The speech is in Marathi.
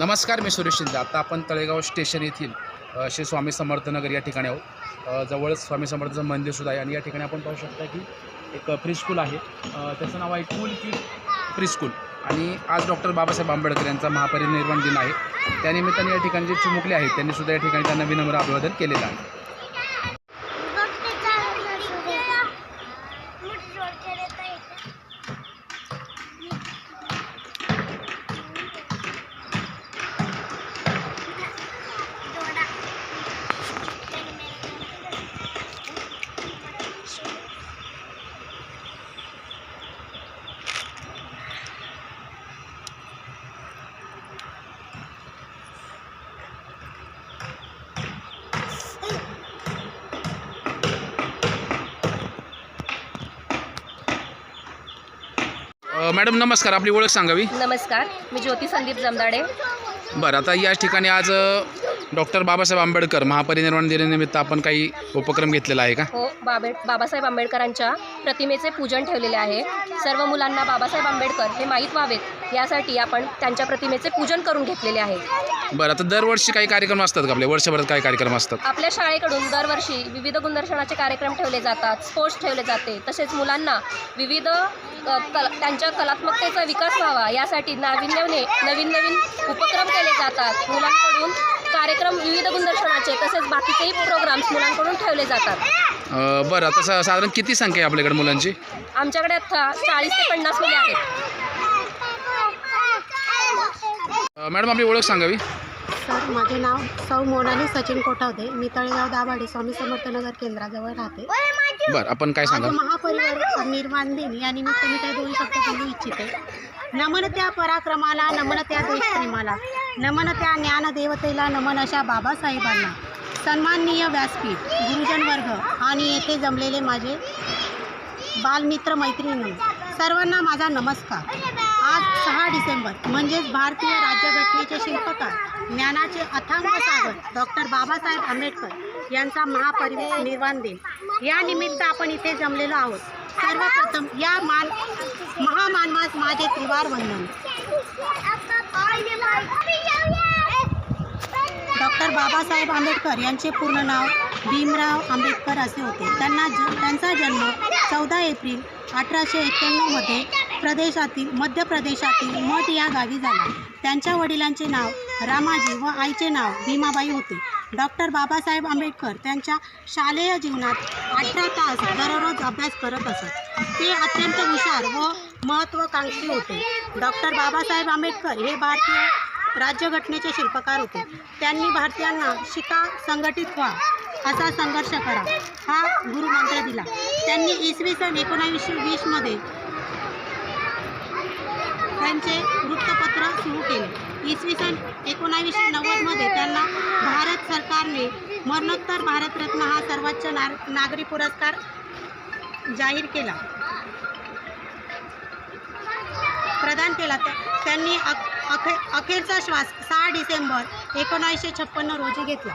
नमस्कार मी सुरेश शिंदे. आता आपण तळेगाव स्टेशन येथील श्री स्वामी समर्थनगर या ठिकाणी आहोत. जवळच स्वामी समर्थचं मंदिरसुद्धा आहे आणि या ठिकाणी आपण पाहू शकता की एक प्रिस्कूल आहे. त्याचं नाव आहे कूल की प्रिस्कूल आणि आज डॉक्टर बाबासाहेब आंबेडकर यांचा महापरिनिर्वाण दिन आहे. त्यानिमित्ताने या ठिकाणी जे चिमुकले आहेत त्यांनीसुद्धा या ठिकाणी त्यांना विनम्र अभिवादन केलेलं आहे अ, मॅडम नमस्कार. आपली ओळख सांगावी. नमस्कार. मी ज्योती संदीप जमदाडे. बरं आता या ठिकाणी आज डॉक्टर बाबासाहेब आंबेडकर महापरिनिर्वाण दिनानिमित्त आपण काही उपक्रम घेतलेला आहे का? हो बाबे बाबासाहेब आंबेडकरांच्या प्रतिमेचे पूजन ठेवलेले आहे. सर्व मुलांना बाबासाहेब आंबेडकर हे माहीत व्हावेत यासाठी आपण त्यांच्या प्रतिमेचे पूजन करून घेतलेले आहे. बरं आता दरवर्षी काही कार्यक्रम असतात का आपल्या वर्षभरात काही कार्यक्रम असतात? आपल्या शाळेकडून दरवर्षी विविध गुणदर्शनाचे कार्यक्रम ठेवले जातात स्पोर्ट्स ठेवले जाते. तसेच मुलांना विविध अ, कल त्यांच्या कलात्मकतेचा विकास व्हावा यासाठी नाविन्याने नवीन नवीन उपक्रम केले जातात. मुलांकडून कार्यक्रम विविध गुणदर्शनाचे तसेच बाकीचेही प्रोग्राम्स मुलांकडून ठेवले जातात. अ, बरं आता सा साधारण किती संख्या आहे आपल्याकडे मुलांची? आमच्याकडे आता चाळीस ते पन्नास मुले आहेत. अ, मॅडम आपली ओळख सांगावी? सर माझे नाव सौ मोनाली सचिन कोठावदे. मी तळेगाव दाभाडे स्वामी समर्थनगर केंद्राजवळ राहते. बरं आपण काय आज सांगा महापरिवार निर्माण दिन या निमित्त मी काही दोन शब्द बोलू इच्छिते. नमन त्या पराक्रमाला नमन त्या देशप्रेमाला. नमन त्या ज्ञानदेवतेला नमन अशा बाबासाहेबांना. सन्माननीय व्यासपीठ गुरुजन वर्ग आणि येथे जमलेले माझे बालमित्र मैत्रिणी सर्वांना माझा नमस्कार. आज सहा डिसेंबर म्हणजेच भारतीय राज्यघटनेचे शिल्पकार ज्ञानाचे अथांग सागर डॉक्टर बाबासाहेब आंबेडकर यांचा महापरिनिर्वाण दिन. या निमित्त आपण इथे जमलेलो आहोत. सर्वप्रथम या मान महामानवास माझे त्रिवार वंदन. डॉक्टर बाबासाहेब आंबेडकर यांचे पूर्ण नाव भीमराव आंबेडकर असे होते. त्यांना ज त्यांचा जन्म चौदा एप्रिल अठराशे एक्क्याण्णवमध्ये प्रदेशातील मध्य प्रदेशातील मठ या गावी झाला. त्यांच्या वडिलांचे नाव रामाजी व आईचे नाव भीमाबाई होते. डॉक्टर बाबासाहेब आंबेडकर त्यांच्या शालेय जीवनात अठरा तास दररोज अभ्यास करत असत. ते अत्यंत हुशार व महत्त्वाकांक्षी होते. डॉक्टर बाबासाहेब आंबेडकर हे भारतीय राज्यघटनेचे शिल्पकार होते. त्यांनी भारतीयांना शिका संघटित व्हा असा संघर्ष करा हा गुरुमंत्र दिला. त्यांनी इसवी सन एकोणावीसशे वीसमध्ये त्यांचे वृत्तपत्र सुरू केले. इसवी सन एकोणावीसशे नव्वदमध्ये त्यांना भारत सरकारने मरणोत्तर भारतरत्न हा सर्वोच्च ना नागरी पुरस्कार जाहीर केला. प्रदान केला. त्यांनी अख अखे अखेरचा श्वास सहा डिसेंबर एकोणावीसशे छप्पन्न रोजी घेतला.